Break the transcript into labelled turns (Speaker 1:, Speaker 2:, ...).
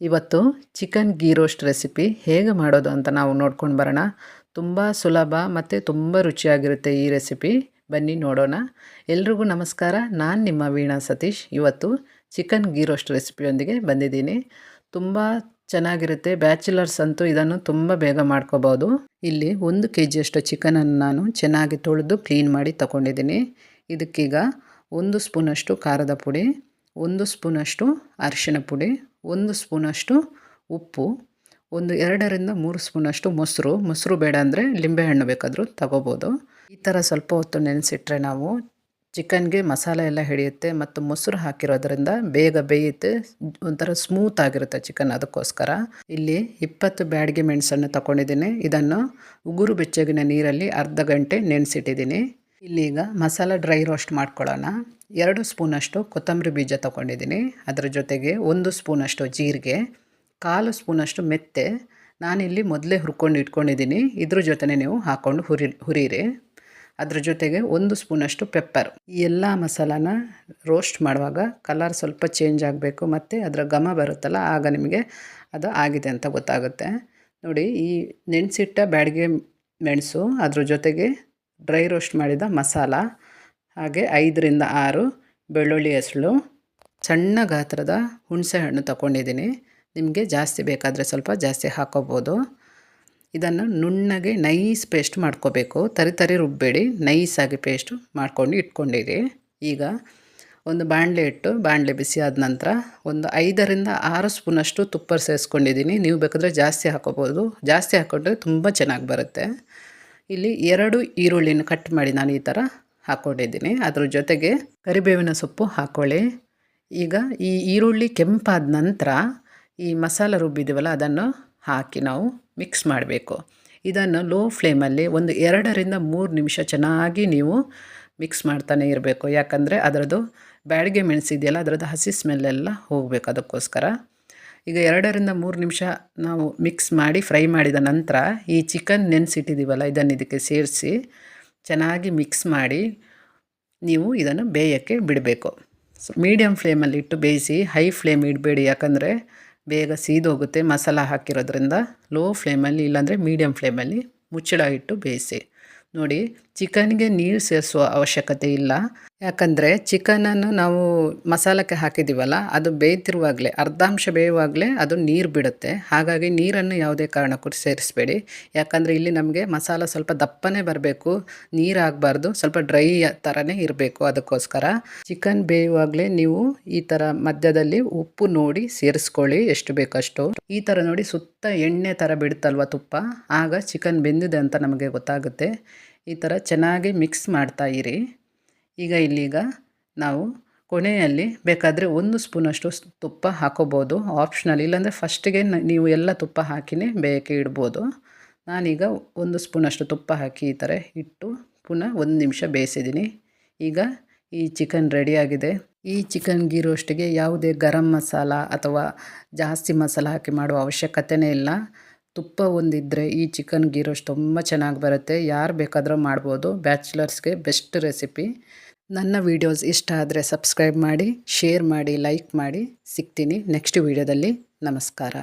Speaker 1: ಇವತ್ತು chicken ghee roast recipe ಹೇಗೆ ಮಾಡೋದು ಅಂತ ನಾವು ನೋಡ್ಕೊಂಡು ಬರೋಣ. ತುಂಬ ಸುಲಭ ಮತ್ತು ತುಂಬ ರುಚಿಯಾಗಿರುತ್ತೆ ಈ ರೆಸಿಪಿ. ಬನ್ನಿ ನೋಡೋಣ. ಎಲ್ರಿಗೂ ನಮಸ್ಕಾರ. ನಾನು ನಿಮ್ಮ ವೀಣಾ ಸತೀಶ್. ಇವತ್ತು ಚಿಕನ್ ಗೀ ರೋಸ್ಟ್ ರೆಸಿಪಿಯೊಂದಿಗೆ ಬಂದಿದ್ದೀನಿ. ತುಂಬ ಚೆನ್ನಾಗಿರುತ್ತೆ. ಬ್ಯಾಚುಲರ್ಸ್ ಅಂತೂ ಇದನ್ನು ತುಂಬ ಬೇಗ ಮಾಡ್ಕೋಬೋದು. ಇಲ್ಲಿ ಒಂದು ಕೆ ಜಿಯಷ್ಟು ಚಿಕನನ್ನು ನಾನು ಚೆನ್ನಾಗಿ ತೊಳೆದು ಕ್ಲೀನ್ ಮಾಡಿ ತಗೊಂಡಿದ್ದೀನಿ. ಇದಕ್ಕೀಗ ಒಂದು ಸ್ಪೂನಷ್ಟು ಖಾರದ ಪುಡಿ ಒಂದು ಸ್ಪೂನಷ್ಟು ಅರಿಶಿಣ ಪುಡಿ, ಒಂದು ಸ್ಪೂನಷ್ಟು ಉಪ್ಪು, ಒಂದು ಎರಡರಿಂದ ಮೂರು ಸ್ಪೂನಷ್ಟು ಮೊಸರು. ಮೊಸರು ಬೇಡ ಅಂದರೆ ಲಿಂಬೆಹಣ್ಣು ಬೇಕಾದರೂ ತಗೋಬೋದು. ಈ ಥರ ಸ್ವಲ್ಪ ಹೊತ್ತು ನೆನೆಸಿಟ್ರೆ ನಾವು ಚಿಕನ್ಗೆ ಮಸಾಲೆ ಎಲ್ಲ ಹಿಡಿಯುತ್ತೆ ಮತ್ತು ಮೊಸರು ಹಾಕಿರೋದ್ರಿಂದ ಬೇಗ ಬೇಯುತ್ತೆ. ಒಂಥರ ಸ್ಮೂತ್ ಆಗಿರುತ್ತೆ ಚಿಕನ್ ಅದಕ್ಕೋಸ್ಕರ. ಇಲ್ಲಿ ಇಪ್ಪತ್ತು ಬ್ಯಾಡಿಗೆ ಮೆಣಸನ್ನು ತಗೊಂಡಿದ್ದೀನಿ. ಇದನ್ನು ಉಗುರು ಬೆಚ್ಚಗಿನ ನೀರಲ್ಲಿ ಅರ್ಧ ಗಂಟೆ ನೆನೆಸಿಟ್ಟಿದ್ದೀನಿ. ಇಲ್ಲೀಗ ಮಸಾಲ ಡ್ರೈ ರೋಸ್ಟ್ ಮಾಡ್ಕೊಳ್ಳೋಣ. ಎರಡು ಸ್ಪೂನಷ್ಟು ಕೊತ್ತಂಬರಿ ಬೀಜ ತೊಗೊಂಡಿದ್ದೀನಿ. ಅದರ ಜೊತೆಗೆ ಒಂದು ಸ್ಪೂನಷ್ಟು ಜೀರಿಗೆ, ಕಾಲು ಸ್ಪೂನಷ್ಟು ಮೆತ್ತೆ. ನಾನಿಲ್ಲಿ ಮೊದಲೇ ಹುರ್ಕೊಂಡು ಇಟ್ಕೊಂಡಿದ್ದೀನಿ. ಇದ್ರ ಜೊತೆ ನೀವು ಹಾಕ್ಕೊಂಡು ಹುರಿ ಹುರಿರಿ ಅದ್ರ ಜೊತೆಗೆ ಒಂದು ಸ್ಪೂನಷ್ಟು ಪೆಪ್ಪರ್. ಈ ಎಲ್ಲ ಮಸಾಲಾನ ರೋಸ್ಟ್ ಮಾಡುವಾಗ ಕಲರ್ ಸ್ವಲ್ಪ ಚೇಂಜ್ ಆಗಬೇಕು ಮತ್ತು ಅದರ ಘಮ ಬರುತ್ತಲ್ಲ, ಆಗ ನಿಮಗೆ ಅದು ಆಗಿದೆ ಅಂತ ಗೊತ್ತಾಗುತ್ತೆ. ನೋಡಿ, ಈ ನೆನೆಸಿಟ್ಟ ಬ್ಯಾಡಿಗೆ ಮೆಣಸು, ಅದ್ರ ಜೊತೆಗೆ ಡ್ರೈ ರೋಸ್ಟ್ ಮಾಡಿದ ಮಸಾಲ. ಹಾಗೆ ಐದರಿಂದ ಆರು ಬೆಳ್ಳುಳ್ಳಿ ಹೆಸಳು ಸಣ್ಣ ಗಾತ್ರದ ಹುಣಸೆ ಹಣ್ಣು ತಗೊಂಡಿದ್ದೀನಿ ನಿಮಗೆ ಜಾಸ್ತಿ ಬೇಕಾದರೆ ಸ್ವಲ್ಪ ಜಾಸ್ತಿ ಹಾಕೋಬೋದು. ಇದನ್ನು ನುಣ್ಣಗೆ ನೈಸ್ ಪೇಸ್ಟ್ ಮಾಡ್ಕೋಬೇಕು. ತರಿ ತರಿ ರುಬ್ಬೇಡಿ. ನೈಸಾಗಿ ಪೇಸ್ಟ್ ಮಾಡ್ಕೊಂಡು ಇಟ್ಕೊಂಡಿರಿ. ಈಗ ಒಂದು ಬಾಣಲೆ ಇಟ್ಟು ಬಾಣಲೆ ಬಿಸಿ ಆದ ನಂತರ ಒಂದು ಐದರಿಂದ ಆರು ಸ್ಪೂನಷ್ಟು ತುಪ್ಪ ಸೇರಿಸ್ಕೊಂಡಿದ್ದೀನಿ. ನೀವು ಬೇಕಾದರೆ ಜಾಸ್ತಿ ಹಾಕೋಬೋದು. ಜಾಸ್ತಿ ಹಾಕೊಂಡ್ರೆ ತುಂಬ ಚೆನ್ನಾಗಿ ಬರುತ್ತೆ. ಇಲ್ಲಿ ಎರಡು ಈರುಳ್ಳಿನ ಕಟ್ ಮಾಡಿ ನಾನು ಈ ಥರ ಹಾಕ್ಕೊಂಡಿದ್ದೀನಿ ಅದ್ರ ಜೊತೆಗೆ ಕರಿಬೇವಿನ ಸೊಪ್ಪು ಹಾಕ್ಕೊಳ್ಳಿ ಈಗ ಈ ಈರುಳ್ಳಿ ಕೆಂಪಾದ ನಂತರ ಈ ಮಸಾಲ ರುಬ್ಬಿದ್ದೀವಲ್ಲ ಅದನ್ನು ಹಾಕಿ ನಾವು ಮಿಕ್ಸ್ ಮಾಡಬೇಕು. ಇದನ್ನು ಲೋ ಫ್ಲೇಮಲ್ಲಿ ಒಂದು ಎರಡರಿಂದ ಮೂರು ನಿಮಿಷ ಚೆನ್ನಾಗಿ ನೀವು ಮಿಕ್ಸ್ ಮಾಡ್ತಾನೆ ಇರಬೇಕು. ಯಾಕಂದರೆ ಅದರದ್ದು ಬ್ಯಾಡಿಗೆ ಮೆಣಸಿದೆಯಲ್ಲ, ಅದರದ್ದು ಹಸಿ ಸ್ಮೆಲ್ಲೆಲ್ಲ ಹೋಗಬೇಕು ಅದಕ್ಕೋಸ್ಕರ. ಈಗ ಎರಡರಿಂದ ಮೂರು ನಿಮಿಷ ನಾವು ಮಿಕ್ಸ್ ಮಾಡಿ ಫ್ರೈ ಮಾಡಿದ ನಂತರ ಈ ಚಿಕನ್ ನೆನೆಸಿಟ್ಟಿದ್ದೀವಲ್ಲ ಇದನ್ನು ಇದಕ್ಕೆ ಸೇರಿಸಿ ಚೆನ್ನಾಗಿ ಮಿಕ್ಸ್ ಮಾಡಿ ನೀವು ಇದನ್ನು ಬೇಯೋಕ್ಕೆ ಬಿಡಬೇಕು. ಮೀಡಿಯಮ್ ಫ್ಲೇಮಲ್ಲಿ ಇಟ್ಟು ಬೇಯಿಸಿ ಹೈ ಫ್ಲೇಮ್ ಇಡಬೇಡಿ. ಯಾಕಂದರೆ ಬೇಗ ಸೀದೋಗುತ್ತೆ ಮಸಾಲ ಹಾಕಿರೋದ್ರಿಂದ. ಲೋ ಫ್ಲೇಮಲ್ಲಿ ಇಲ್ಲಾಂದರೆ ಮೀಡಿಯಮ್ ಫ್ಲೇಮಲ್ಲಿ ಮುಚ್ಚಳ ಇಟ್ಟು ಬೇಯಿಸಿ. ನೋಡಿ ಚಿಕನ್ಗೆ ನೀರು ಸೇರಿಸುವ ಅವಶ್ಯಕತೆ ಇಲ್ಲ. ಯಾಕಂದರೆ ಚಿಕನನ್ನು ನಾವು ಮಸಾಲಕ್ಕೆ ಹಾಕಿದ್ದೀವಲ್ಲ ಅದು ಬೇಯ್ತಿರುವಾಗಲೇ, ಅರ್ಧಾಂಶ ಬೇಯುವಾಗಲೇ ಅದು ನೀರು ಬಿಡುತ್ತೆ. ಹಾಗಾಗಿ ನೀರನ್ನು ಯಾವುದೇ ಕಾರಣಕ್ಕೂ ಸೇರಿಸಬೇಡಿ. ಯಾಕಂದರೆ ಇಲ್ಲಿ ನಮಗೆ ಮಸಾಲ ಸ್ವಲ್ಪ ದಪ್ಪನೇ ಬರಬೇಕು ನೀರು ಆಗಬಾರ್ದು ಸ್ವಲ್ಪ ಡ್ರೈ ಥರನೇ ಇರಬೇಕು ಅದಕ್ಕೋಸ್ಕರ. ಚಿಕನ್ ಬೇಯುವಾಗಲೇ ನೀವು ಈ ಥರ ಮಧ್ಯದಲ್ಲಿ ಉಪ್ಪು ನೋಡಿ ಸೇರಿಸ್ಕೊಳ್ಳಿ, ಎಷ್ಟು ಬೇಕಷ್ಟು ಈ ಥರ ನೋಡಿ ಸುತ್ತ ಎಣ್ಣೆ ಥರ ಬಿಡುತ್ತಲ್ವ ತುಪ್ಪ? ಆಗ ಚಿಕನ್ ಬೆಂದಿದೆ ಅಂತ ನಮಗೆ ಗೊತ್ತಾಗುತ್ತೆ. ಈ ಥರ ಚೆನ್ನಾಗಿ ಮಿಕ್ಸ್ ಮಾಡ್ತಾ ಇರಿ. ಈಗ ಇಲ್ಲೀಗ ನಾವು ಕೊನೆಯಲ್ಲಿ ಬೇಕಾದರೆ ಒಂದು ಸ್ಪೂನಷ್ಟು ತುಪ್ಪ ಹಾಕೋಬೋದು. ಆಪ್ಷನಲ್ ಇಲ್ಲಾಂದರೆ ಫಸ್ಟಿಗೆ ನೀವು ಎಲ್ಲ ತುಪ್ಪ ಹಾಕಿನೇ ಬೇಯಕ್ಕೆ ಇಡ್ಬೋದು. ನಾನೀಗ ಒಂದು ಸ್ಪೂನಷ್ಟು ತುಪ್ಪ ಹಾಕಿ ಈ ಥರ ಇಟ್ಟು ಪುನಃ ಒಂದು ನಿಮಿಷ ಬೇಯಿಸಿದ್ದೀನಿ ಈಗ ಈ ಚಿಕನ್ ರೆಡಿಯಾಗಿದೆ ಈ ಚಿಕನ್ ಗೀ ರೋಸ್ಟಿಗೆ ಯಾವುದೇ ಗರಂ ಮಸಾಲ ಅಥವಾ ಜಾಸ್ತಿ ಮಸಾಲ ಹಾಕಿ ಮಾಡುವ ಅವಶ್ಯಕತೆಯೇ ಇಲ್ಲ. ತುಪ್ಪ ಒಂದಿದ್ದರೆ ಈ ಚಿಕನ್ ಗೀ ರೋಸ್ಟ್ ತುಂಬ ಚೆನ್ನಾಗಿ ಬರುತ್ತೆ. ಯಾರು ಬೇಕಾದರೂ ಮಾಡ್ಬೋದು. ಬ್ಯಾಚುಲರ್ಸ್ಗೆ ಬೆಸ್ಟ್ ರೆಸಿಪಿ. ನನ್ನ ವೀಡಿಯೋಸ್ ಇಷ್ಟ ಆದರೆ ಸಬ್ಸ್ಕ್ರೈಬ್ ಮಾಡಿ, ಶೇರ್ ಮಾಡಿ, ಲೈಕ್ ಮಾಡಿ. ಸಿಗ್ತೀನಿ ನೆಕ್ಸ್ಟ್ ವೀಡಿಯೋದಲ್ಲಿ. ನಮಸ್ಕಾರ.